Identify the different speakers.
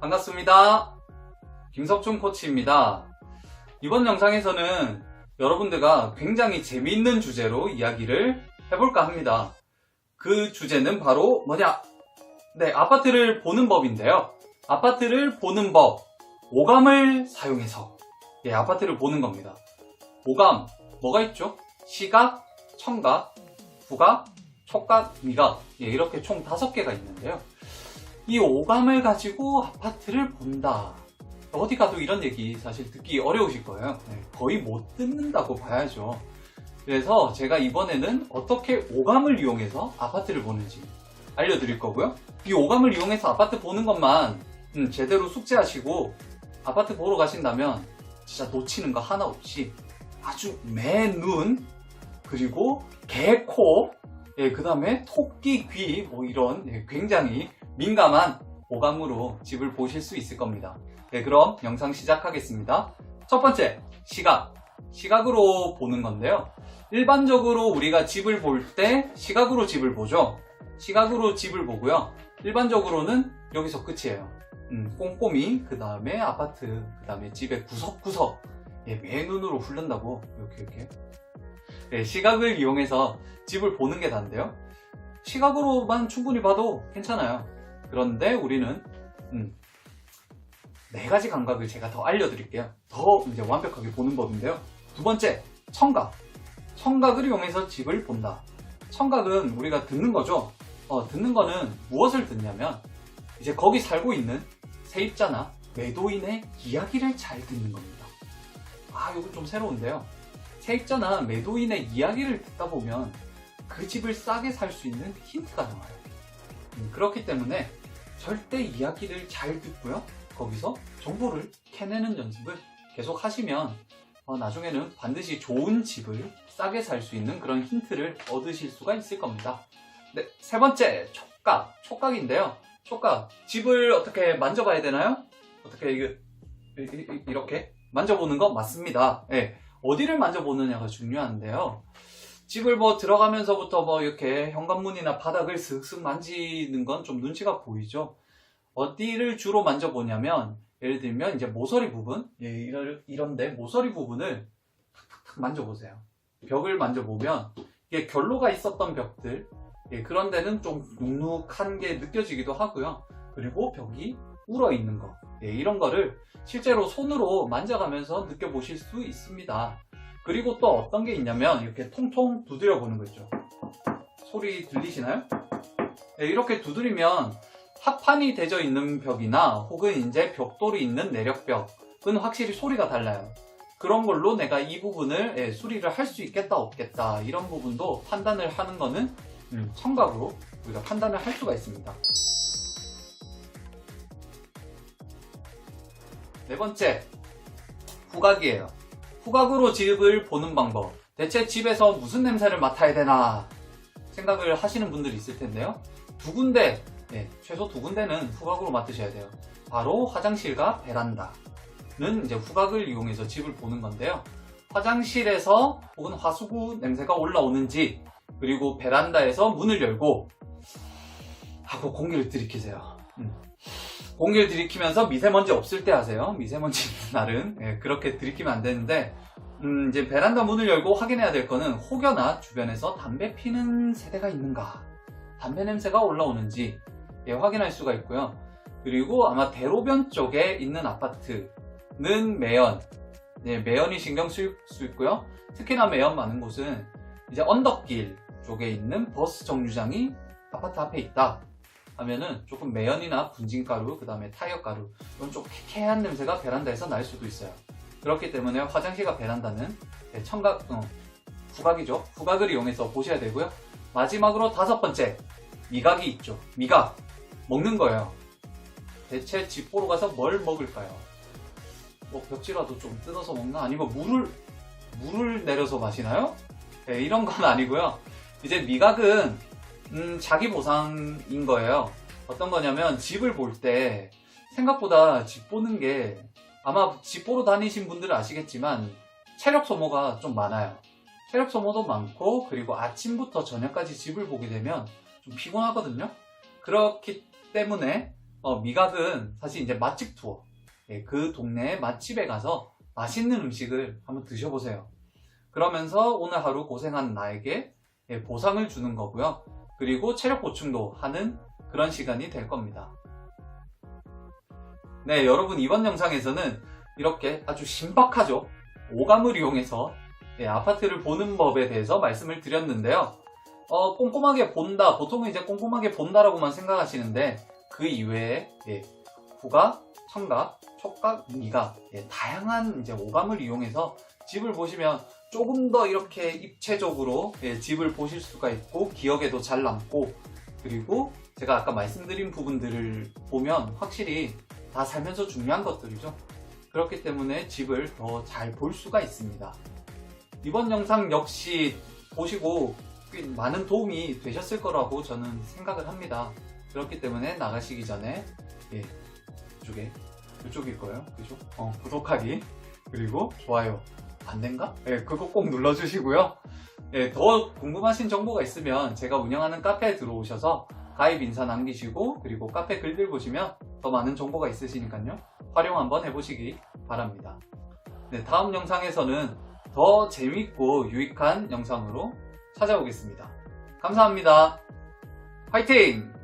Speaker 1: 반갑습니다. 김석준 코치입니다. 이번 영상에서는 여러분들과 굉장히 재미있는 주제로 이야기를 해볼까 합니다. 그 주제는 바로 뭐냐? 네, 아파트를 보는 법인데요. 아파트를 보는 법, 오감을 사용해서 예, 아파트를 보는 겁니다. 오감, 뭐가 있죠? 시각, 청각, 후각, 촉각, 미각 예, 이렇게 총 다섯 개가 있는데요. 이 오감을 가지고 아파트를 본다. 어디 가도 이런 얘기 사실 듣기 어려우실 거예요. 네, 거의 못 듣는다고 봐야죠. 그래서 제가 이번에는 어떻게 오감을 이용해서 아파트를 보는지 알려드릴 거고요. 이 오감을 이용해서 아파트 보는 것만 음, 제대로 숙지하시고 아파트 보러 가신다면 진짜 놓치는 거 하나 없이 아주 맨눈 그리고 개코 예, 그 다음에 토끼 귀 뭐 이런 예, 굉장히 민감한 오감으로 집을 보실 수 있을 겁니다. 네, 그럼 영상 시작하겠습니다. 첫 번째, 시각. 시각으로 보는 건데요. 일반적으로 우리가 집을 볼 때 시각으로 집을 보죠. 시각으로 집을 보고요. 일반적으로는 여기서 끝이에요. 음, 꼼꼼히, 그 다음에 아파트, 그 다음에 집의 구석구석, 예, 맨눈으로 훑는다고, 이렇게, 이렇게. 예, 시각을 이용해서 집을 보는 게 다인데요. 시각으로만 충분히 봐도 괜찮아요. 그런데 우리는 음, 네 가지 감각을 제가 더 알려드릴게요. 더 이제 완벽하게 보는 법인데요. 두 번째, 청각. 청각을 이용해서 집을 본다. 청각은 우리가 듣는 거죠. 어, 듣는 거는 무엇을 듣냐면 이제 거기 살고 있는 세입자나 매도인의 이야기를 잘 듣는 겁니다. 아, 이거 좀 새로운데요. 세입자나 매도인의 이야기를 듣다 보면 그 집을 싸게 살 수 있는 힌트가 나와요. 음, 그렇기 때문에 절대 이야기를 잘 듣고요. 거기서 정보를 캐내는 연습을 계속 하시면 어, 나중에는 반드시 좋은 집을 싸게 살 수 있는 그런 힌트를 얻으실 수가 있을 겁니다. 네, 세 번째, 촉각. 촉각인데요. 촉각. 집을 어떻게 만져봐야 되나요? 어떻게 이게 이렇게 만져보는 거 맞습니다. 예, 어디를 만져보느냐가 중요한데요. 집을 뭐 들어가면서부터 뭐 이렇게 현관문이나 바닥을 슥슥 만지는 건 좀 눈치가 보이죠. 어디를 주로 만져보냐면 예를 들면 이제 모서리 부분 예, 이런- 이런데 모서리 부분을 탁탁탁 만져보세요. 벽을 만져보면 이게 결로가 있었던 벽들 예, 그런 데는 좀 눅눅한 게 느껴지기도 하고요. 그리고 벽이 울어 있는 거 예, 이런 거를 실제로 손으로 만져가면서 느껴보실 수 있습니다. 그리고 또 어떤 게 있냐면 이렇게 통통 두드려 보는 거 있죠. 소리 들리시나요? 네, 이렇게 두드리면 합판이 되어 있는 벽이나 혹은 이제 벽돌이 있는 내력벽은 확실히 소리가 달라요. 그런 걸로 내가 이 부분을 예, 수리를 할 수 있겠다 없겠다 이런 부분도 판단을 하는 거는 음, 청각으로 우리가 판단을 할 수가 있습니다. 네 번째, 후각이에요. 후각으로 집을 보는 방법. 대체 집에서 무슨 냄새를 맡아야 되나 생각을 하시는 분들이 있을 텐데요. 두 군데, 예, 최소 두 군데는 후각으로 맡으셔야 돼요. 바로 화장실과 베란다는 이제 후각을 이용해서 집을 보는 건데요. 화장실에서 혹은 화수구 냄새가 올라오는지 그리고 베란다에서 문을 열고 하고 공기를 들이키세요. 음. 공기를 들이키면서 미세먼지 없을 때 하세요. 미세먼지 있는 날은 예, 그렇게 들이키면 안 되는데 음, 이제 베란다 문을 열고 확인해야 될 거는 혹여나 주변에서 담배 피는 세대가 있는가, 담배 냄새가 올라오는지 예, 확인할 수가 있고요. 그리고 아마 대로변 쪽에 있는 아파트는 매연, 예, 매연이 신경 쓸수 있고요. 특히나 매연 많은 곳은 이제 언덕길 쪽에 있는 버스 정류장이 아파트 앞에 있다. 하면은 조금 매연이나 분진가루, 그 다음에 타이어가루 이런 좀 쾌쾌한 냄새가 베란다에서 날 수도 있어요. 그렇기 때문에 화장실과 베란다는 네, 청각, 어, 후각이죠. 후각을 이용해서 보셔야 되고요. 마지막으로 다섯 번째, 미각이 있죠. 미각. 먹는 거예요. 대체 집 보러 가서 뭘 먹을까요? 뭐 벽지라도 좀 뜯어서 먹나? 아니면 물을, 물을 내려서 마시나요? 네, 이런 건 아니고요. 이제 미각은 음, 자기 보상인 거예요. 어떤 거냐면 집을 볼 때 생각보다 집 보는 게 아마 집 보러 다니신 분들은 아시겠지만 체력 소모가 좀 많아요. 체력 소모도 많고 그리고 아침부터 저녁까지 집을 보게 되면 좀 피곤하거든요. 그렇기 때문에 어, 미각은 사실 이제 맛집 투어. 예, 그 동네 맛집에 가서 맛있는 음식을 한번 드셔보세요. 그러면서 오늘 하루 고생한 나에게 예, 보상을 주는 거고요. 그리고 체력 보충도 하는 그런 시간이 될 겁니다. 네, 여러분 이번 영상에서는 이렇게 아주 신박하죠. 오감을 이용해서 예, 아파트를 보는 법에 대해서 말씀을 드렸는데요. 어, 꼼꼼하게 본다. 보통은 이제 꼼꼼하게 본다라고만 생각하시는데 그 이외에 예, 후각, 청각, 촉각, 미각 예, 다양한 이제 오감을 이용해서 집을 보시면 조금 더 이렇게 입체적으로 예, 집을 보실 수가 있고 기억에도 잘 남고 그리고 제가 아까 말씀드린 부분들을 보면 확실히 다 살면서 중요한 것들이죠. 그렇기 때문에 집을 더 잘 볼 수가 있습니다. 이번 영상 역시 보시고 꽤 많은 도움이 되셨을 거라고 저는 생각을 합니다. 그렇기 때문에 나가시기 전에 예, 이쪽에 이쪽일 거예요. 그죠? 어, 구독하기 그리고 좋아요 안 된가? 예, 그거 꼭 눌러주시고요. 예, 더 궁금하신 정보가 있으면 제가 운영하는 카페에 들어오셔서 가입 인사 남기시고 그리고 카페 글들 보시면 더 많은 정보가 있으시니까요. 활용 한번 해보시기 바랍니다. 네, 다음 영상에서는 더 재밌고 유익한 영상으로 찾아오겠습니다. 감사합니다. 화이팅!